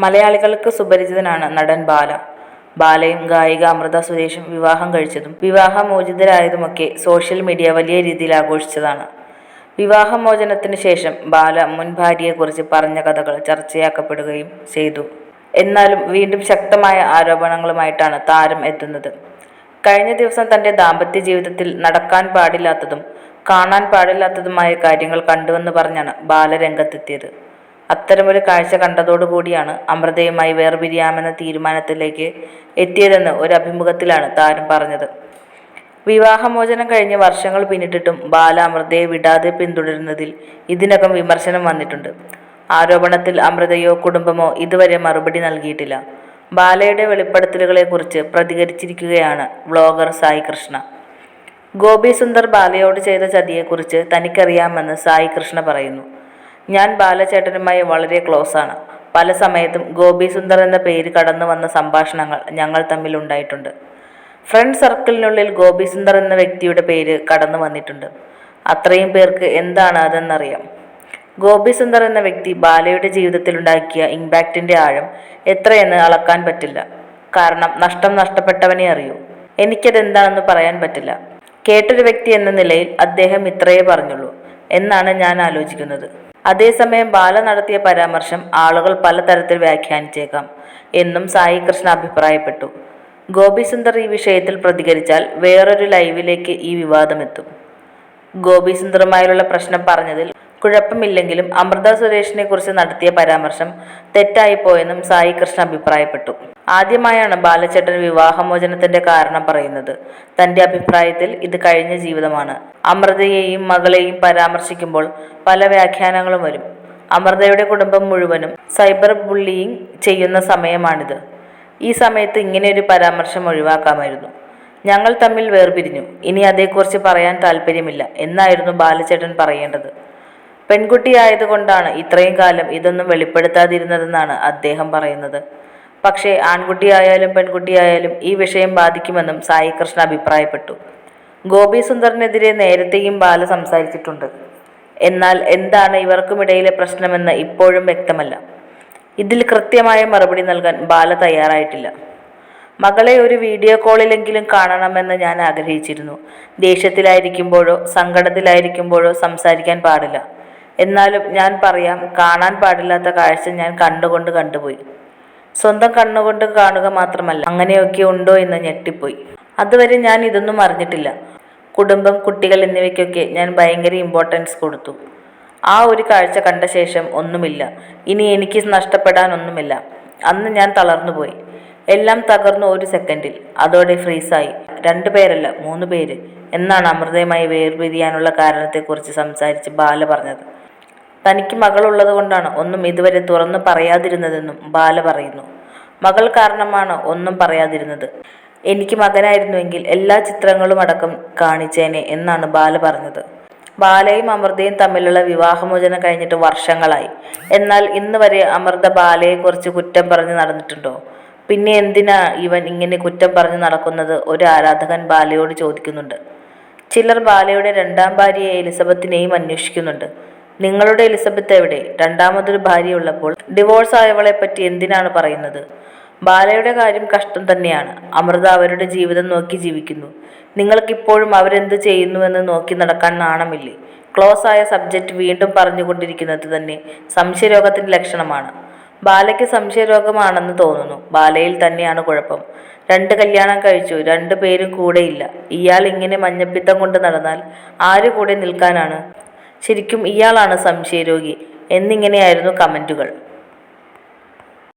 മലയാളികൾക്ക് സുപരിചിതനാണ് നടൻ ബാല. ബാലയും ഗായിക അമൃത സുരേഷും വിവാഹം കഴിച്ചതും വിവാഹമോചിതരായതുമൊക്കെ സോഷ്യൽ മീഡിയ വലിയ രീതിയിൽ ആഘോഷിച്ചതാണ്. വിവാഹമോചനത്തിന് ശേഷം ബാല മുൻ ഭാര്യയെക്കുറിച്ച് പറഞ്ഞ കഥകൾ ചർച്ചയാക്കപ്പെടുകയും ചെയ്തു. എന്നാലും വീണ്ടും ശക്തമായ ആരോപണങ്ങളുമായിട്ടാണ് താരം എത്തുന്നത്. കഴിഞ്ഞ ദിവസം തന്റെ ദാമ്പത്യ ജീവിതത്തിൽ നടക്കാൻ പാടില്ലാത്തതും കാണാൻ പാടില്ലാത്തതുമായ കാര്യങ്ങൾ കണ്ടുവെന്ന് പറഞ്ഞാണ് ബാല രംഗത്തെത്തിയത്. അത്തരമൊരു കാഴ്ച കണ്ടതോടുകൂടിയാണ് അമൃതയുമായി വേർപിരിയാമെന്ന തീരുമാനത്തിലേക്ക് എത്തിയതെന്ന് ഒരു അഭിമുഖത്തിലാണ് താരം പറഞ്ഞത്. വിവാഹമോചനം കഴിഞ്ഞ് വർഷങ്ങൾ പിന്നിട്ടിട്ടും ബാല അമൃതയെ വിടാതെ പിന്തുടരുന്നതിൽ ഇതിനകം വിമർശനം വന്നിട്ടുണ്ട്. ആരോപണത്തിൽ അമൃതയോ കുടുംബമോ ഇതുവരെ മറുപടി നൽകിയിട്ടില്ല. ബാലയുടെ വെളിപ്പെടുത്തലുകളെക്കുറിച്ച് പ്രതികരിച്ചിരിക്കുകയാണ് വ്ളോഗർ സായി കൃഷ്ണ. ഗോപി സുന്ദർ ബാലയോട് ചെയ്ത ചതിയെക്കുറിച്ച് തനിക്കറിയാമെന്ന് സായി കൃഷ്ണ പറയുന്നു. ഞാൻ ബാലചേട്ടനുമായി വളരെ ക്ലോസാണ് പല സമയത്തും ഗോപി സുന്ദർ എന്ന പേര് കടന്നു വന്ന സംഭാഷണങ്ങൾ ഞങ്ങൾ തമ്മിൽ ഉണ്ടായിട്ടുണ്ട്. ഫ്രണ്ട് സർക്കിളിനുള്ളിൽ ഗോപി സുന്ദർ എന്ന വ്യക്തിയുടെ പേര് കടന്നു വന്നിട്ടുണ്ട്. അത്രയും പേർക്ക് എന്താണ് അതെന്നറിയാം. ഗോപി സുന്ദർ എന്ന വ്യക്തി ബാലയുടെ ജീവിതത്തിലുണ്ടാക്കിയ ഇമ്പാക്റ്റിന്റെ ആഴം എത്രയെന്ന് അളക്കാൻ പറ്റില്ല. കാരണം നഷ്ടം നഷ്ടപ്പെട്ടവനെ അറിയൂ. എനിക്കതെന്താണെന്ന് പറയാൻ പറ്റില്ല. കേട്ടൊരു വ്യക്തി എന്ന നിലയിൽ അദ്ദേഹം ഇത്രയേ പറഞ്ഞുള്ളൂ. എന്നാണ് ഞാൻ ആലോചിക്കുന്നത്. അതേസമയം ബാല നടത്തിയ പരാമർശം ആളുകൾ പലതരത്തിൽ വ്യാഖ്യാനിച്ചേക്കാം എന്നും സായി കൃഷ്ണ അഭിപ്രായപ്പെട്ടു. ഗോപിസുന്ദർ ഈ വിഷയത്തിൽ പ്രതികരിച്ചാൽ വേറൊരു ലൈവിലേക്ക് ഈ വിവാദമെത്തും. ഗോപിസുന്ദറുമായുള്ള പ്രശ്നം പറഞ്ഞതിൽ കുഴപ്പമില്ലെങ്കിലും അമൃത സുരേഷിനെ കുറിച്ച് നടത്തിയ പരാമർശം തെറ്റായിപ്പോയെന്നും സായി കൃഷ്ണ അഭിപ്രായപ്പെട്ടു. ആദ്യമായാണ് ബാലചേട്ടൻ വിവാഹമോചനത്തിന്റെ കാരണം പറയുന്നത്. തന്റെ അഭിപ്രായത്തിൽ ഇത് കഴിഞ്ഞ ജീവിതമാണ്. അമൃതയെയും മകളെയും പരാമർശിക്കുമ്പോൾ പല വ്യാഖ്യാനങ്ങളും വരും. അമൃതയുടെ കുടുംബം മുഴുവനും സൈബർ ബുള്ളിയിങ് ചെയ്യുന്ന സമയമാണിത്. ഈ സമയത്ത് ഇങ്ങനെയൊരു പരാമർശം ഒഴിവാക്കാമായിരുന്നു. ഞങ്ങൾ തമ്മിൽ വേർപിരിഞ്ഞു. ഇനി അതേക്കുറിച്ച് പറയാൻ താല്പര്യമില്ല എന്നായിരുന്നു ബാലചേട്ടൻ പറയേണ്ടത്. പെൺകുട്ടിയായതുകൊണ്ടാണ് ഇത്രയും കാലം ഇതൊന്നും വെളിപ്പെടുത്താതിരുന്നതെന്നാണ് അദ്ദേഹം പറയുന്നത്. പക്ഷേ ആൺകുട്ടിയായാലും പെൺകുട്ടിയായാലും ഈ വിഷയം ബാധിക്കുമെന്നും സായി കൃഷ്ണ അഭിപ്രായപ്പെട്ടു. ഗോപി സുന്ദറിനെതിരെ നേരത്തെയും ബാല സംസാരിച്ചിട്ടുണ്ട്. എന്നാൽ എന്താണ് ഇവർക്കുമിടയിലെ പ്രശ്നമെന്ന് ഇപ്പോഴും വ്യക്തമല്ല. ഇതിൽ കൃത്യമായ മറുപടി നൽകാൻ ബാല തയ്യാറായിട്ടില്ല. മകളെ ഒരു വീഡിയോ കോളിലെങ്കിലും കാണണമെന്ന് ഞാൻ ആഗ്രഹിച്ചിരുന്നു. ദേഷ്യത്തിലായിരിക്കുമ്പോഴോ സങ്കടത്തിലായിരിക്കുമ്പോഴോ സംസാരിക്കാൻ പാടില്ല. എന്നാലും ഞാൻ പറയാം കാണാൻ പാടില്ലാത്ത കാഴ്ച ഞാൻ കണ്ടുകൊണ്ട് കണ്ടുപോയി. സ്വന്തം കണ്ണുകൊണ്ട് കാണുക മാത്രമല്ല അങ്ങനെയൊക്കെ ഉണ്ടോ എന്ന് ഞെട്ടിപ്പോയി. അതുവരെ ഞാൻ ഇതൊന്നും അറിഞ്ഞിട്ടില്ല. കുടുംബം കുട്ടികൾ എന്നിവയ്ക്കൊക്കെ ഞാൻ ഭയങ്കര ഇമ്പോർട്ടൻസ് കൊടുത്തു. ആ ഒരു കാഴ്ച കണ്ട ശേഷം ഒന്നുമില്ല. ഇനി എനിക്ക് നഷ്ടപ്പെടാനൊന്നുമില്ല. അന്ന് ഞാൻ തളർന്നുപോയി. എല്ലാം തകർന്നു ഒരു സെക്കൻഡിൽ അതോടെ ഫ്രീസായി രണ്ടു പേരല്ല മൂന്ന് പേര്. എന്നാണ് അമൃതയുമായി വേർപിരിയാനുള്ള കാരണത്തെക്കുറിച്ച് സംസാരിച്ച് ബാല പറഞ്ഞത്. തനിക്ക് മകളുള്ളത് കൊണ്ടാണ് ഒന്നും ഇതുവരെ തുറന്നു പറയാതിരുന്നതെന്നും ബാല പറയുന്നു. മകൾ കാരണമാണ് ഒന്നും പറയാതിരുന്നത്. എനിക്ക് മകനായിരുന്നുവെങ്കിൽ എല്ലാ ചിത്രങ്ങളും അടക്കം കാണിച്ചേനെ എന്നാണ് ബാല പറഞ്ഞത്. ബാലയും അമൃതയും തമ്മിലുള്ള വിവാഹമോചനം കഴിഞ്ഞിട്ട് വർഷങ്ങളായി. എന്നാൽ ഇന്ന് വരെ അമൃത ബാലയെക്കുറിച്ച് കുറ്റം പറഞ്ഞ് നടന്നിട്ടുണ്ടോ? പിന്നെ എന്തിനാ ഇവൻ ഇങ്ങനെ കുറ്റം പറഞ്ഞ് നടക്കുന്നത്? ഒരു ആരാധകൻ ബാലയോട് ചോദിക്കുന്നുണ്ട്. ചിലർ ബാലയുടെ രണ്ടാം ഭാര്യയെ എലിസബത്തിനെയും അന്വേഷിക്കുന്നുണ്ട്. നിങ്ങളുടെ എലിസബത്ത് എവിടെ? രണ്ടാമതൊരു ഭാര്യയുള്ളപ്പോൾ ഡിവോഴ്സ് ആയവളെ പറ്റി എന്തിനാണ് പറയുന്നത്? ബാലയുടെ കാര്യം കഷ്ടം തന്നെയാണ്. അമൃത അവരുടെ ജീവിതം നോക്കി ജീവിക്കുന്നു. നിങ്ങൾക്കിപ്പോഴും അവരെന്ത് ചെയ്യുന്നുവെന്ന് നോക്കി നടക്കാൻ നാണമില്ലേ? ക്ലോസ് ആയ സബ്ജക്റ്റ് വീണ്ടും പറഞ്ഞുകൊണ്ടിരിക്കുന്നത് തന്നെ സംശയരോഗത്തിന്റെ ലക്ഷണമാണ്. ബാലയ്ക്ക് സംശയരോഗമാണെന്ന് തോന്നുന്നു. ബാലയിൽ തന്നെയാണ് കുഴപ്പം. രണ്ട് കല്യാണം കഴിച്ചു. രണ്ടു പേരും കൂടെയില്ല. ഇയാൾ ഇങ്ങനെ മഞ്ഞപ്പിത്തം കൊണ്ട് നടന്നാൽ ആര് കൂടെ നിൽക്കാനാണ്? ശരിക്കും ഇയാളാണ് സംശയരോഗി എന്നിങ്ങനെയായിരുന്നു കമന്റുകൾ